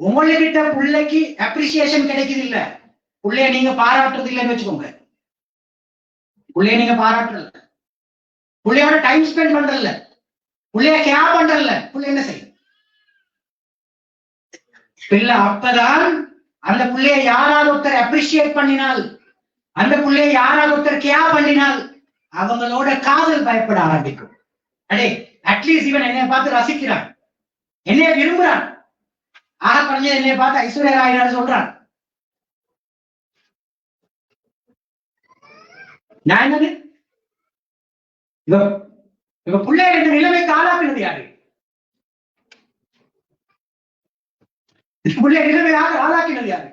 உங்ககிட்ட பிள்ளைக்கு அப்ரிசியேஷன் கிடைக்குது இல்ல பிள்ளைய நீங்க பாராட்டுறது இல்லைன்னு வச்சுக்கோங்க. பிள்ளைய நீங்க பாராட்டுறல பிள்ளையோட டைம் ஸ்பெண்ட் பண்றதில்ல. பிள்ளைய கேர் பண்றல பிள்ளை என்ன செய்யும்? பிள்ளை அப்பதான் அந்த பிள்ளைய யாராவது ஒருத்தர் அப்ரிசியேட் பண்ணினால் அந்த பிள்ளைய யாராவது ஒருத்தர் கேர் பண்ணினால் அவங்களோட காதல் பயப்பட ஆரம்பிக்கும். அடே அட்லீஸ்ட் இவன் என்னை பார்த்து ரசிக்கிறான். என்னைய விரும்புறான். ஆக குறைஞ்சது என்னைய பார்த்து ஐஸ்வர்யா ராய் சொல்றான் நான் என்னது? இவ இவ பிள்ளை என்ற நிலைமைக்கு ஆளாக்குனது யாரு? பிள்ளை நிலைமையாக ஆளாக்கினது யாரு?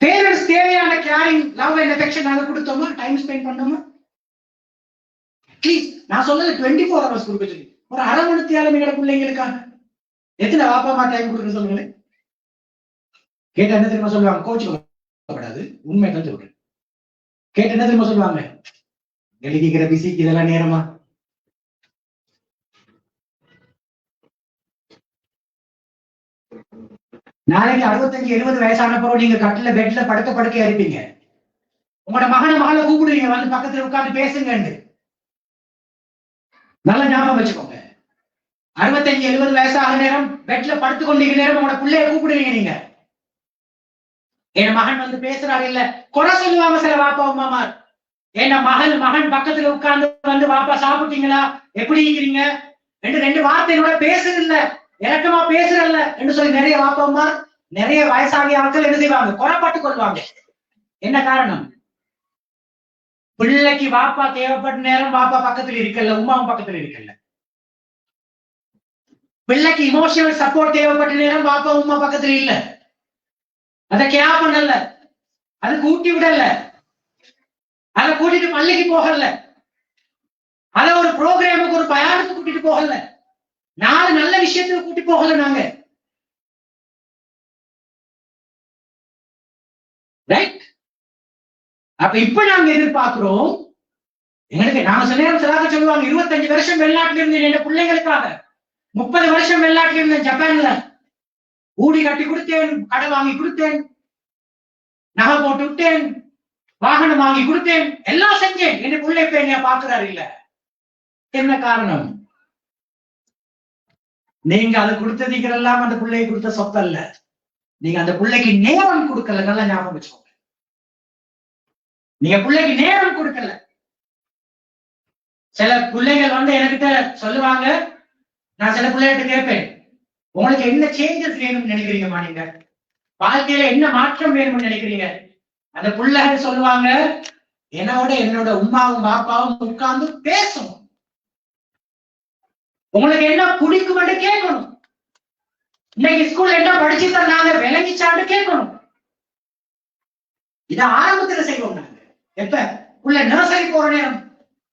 பேரண்ட்ஸ் தேவையான கேரிங் லவ் அண்ட் எஃபெக்ஷன் நாங்க கொடுத்தோமா? டைம் ஸ்பெண்ட் பண்ணோமா? ப்ளீஸ் நான் சொல்றது டுவெண்ட்டி ஃபோர் ஹவர்ஸ் கொடுக்க சொல்லி. ஒரு அரை மணி தேவை பிள்ளைங்களுக்காக எத்தனை அப்பா அம்மா டைம் கொடுக்க சொல்லுங்களேன்? கேட்ட என்ன தெரியுமா சொல்லுவாங்க? கோச்சு கூடாது. உண்மை தான் சொல்றேன். கேட்டு என்ன தெரியுமா சொல்லுவாங்க? எழுதிக்கிற பிசிக்கு இதெல்லாம் நேரமா? நாளைக்கு அறுபத்தஞ்சு எழுபது வயசான பிறகு நீங்க கட்டில பெட்ல படுக்க படுக்கையா இருப்பீங்க உங்களோட மகனை மகளை கூப்பிடுவீங்க வந்து பக்கத்துல உட்காந்து பேசுங்கன்னு. நல்ல ஞாபகம் வச்சுக்கோங்க. அறுபத்தஞ்சு எழுபது வயசாக நேரம் பெட்ல படுத்து கொண்டிருக்க நேரம் உங்களோட பிள்ளைய கூப்பிடுவீங்க நீங்க. என் மகன் வந்து பேசுறாரு இல்ல குறை சொல்லுவாங்க சில வாப்பா உமாமார் என்ன மகள் மகன் பக்கத்துல உட்கார்ந்து வந்து வாப்பா சாப்பிட்டீங்களா? எப்படி இருக்கிறீங்க? ரெண்டு ரெண்டு வார்த்தைகளோட பேசுறது இல்ல. இறக்கமா பேசுறல்ல என்று சொல்லி நிறைய வாப்பா நிறைய வயசாகிய ஆட்கள் என்ன செய்வாங்க? குறைப்பட்டு கொள்வாங்க. என்ன காரணம்? பிள்ளைக்கு வாப்பா தேவைப்பட்ட நேரம் வாப்பா பக்கத்துல இருக்கல உமாவும் பக்கத்துல இருக்கல பிள்ளைக்கு இமோஷனல் சப்போர்ட் தேவைப்பட்ட நேரம் பாப்பா உமா பக்கத்துல இல்ல. அதை கேப் பண்ணல. அது கூட்டி விடல. அதை கூட்டிட்டு பள்ளிக்கு போகல. அத ஒரு ப்ரோக்ராமுக்கு ஒரு பயானத்துக்கு கூட்டிட்டு போகல. நாலு நல்ல விஷயத்துக்கு கூட்டி போகல நாங்க. ரைட் அப்ப இப்ப நாங்க எதிர்பார்க்கிறோம் எங்களுக்கு நாங்க சில நேரம் சிலாக சொல்லுவாங்க இருபத்தஞ்சு வருஷம் வெளிநாட்டுல இருந்து என் பிள்ளைங்களுக்காக. முப்பது வருஷம் வெளிநாட்டுல இருந்தேன் ஜப்பான்ல ஊடி கட்டி கொடுத்தேன் கடை வாங்கி கொடுத்தேன் நகை போட்டு விட்டேன் வாகனம் வாங்கி கொடுத்தேன் எல்லாம் செஞ்சேன். என் பிள்ளை இப்ப என்னைய பாக்குறாரு இல்ல. என்ன காரணம்? நீங்க அதை கொடுத்ததீங்கெல்லாம் அந்த பிள்ளைக்கு கொடுத்த சொத்து அல்ல. நீங்க அந்த பிள்ளைக்கு நேரம் கொடுக்கல. நல்லா ஞாபகம் வச்சுக்கோங்க. நீங்க பிள்ளைக்கு நேரம் கொடுக்கல. சில பிள்ளைகள் வந்து என்கிட்ட சொல்லுவாங்க நான் சில பிள்ளைகிட்ட கேட்பேன் உங்களுக்கு என்ன சேஞ்சஸ் வேணும்னு நினைக்கிறீங்கம்மா நீங்க? வாழ்க்கையில என்ன மாற்றம் வேணும்னு நினைக்கிறீங்க? அந்த பிள்ளைகள் சொல்லுவாங்க என்னோட என்னோட உமாவும் பாப்பாவும் உட்கார்ந்து பேசணும். உங்களுக்கு என்ன பிடிக்கும்னு கேட்கணும். இன்னைக்கு ஸ்கூல்ல என்ன படிச்சு தந்தாங்க விளங்கிச்சான்னு கேட்கணும். இதை ஆரம்பத்துல செய்வோம் நாங்க. எப்ப? உள்ள நர்சரி போற நேரம்.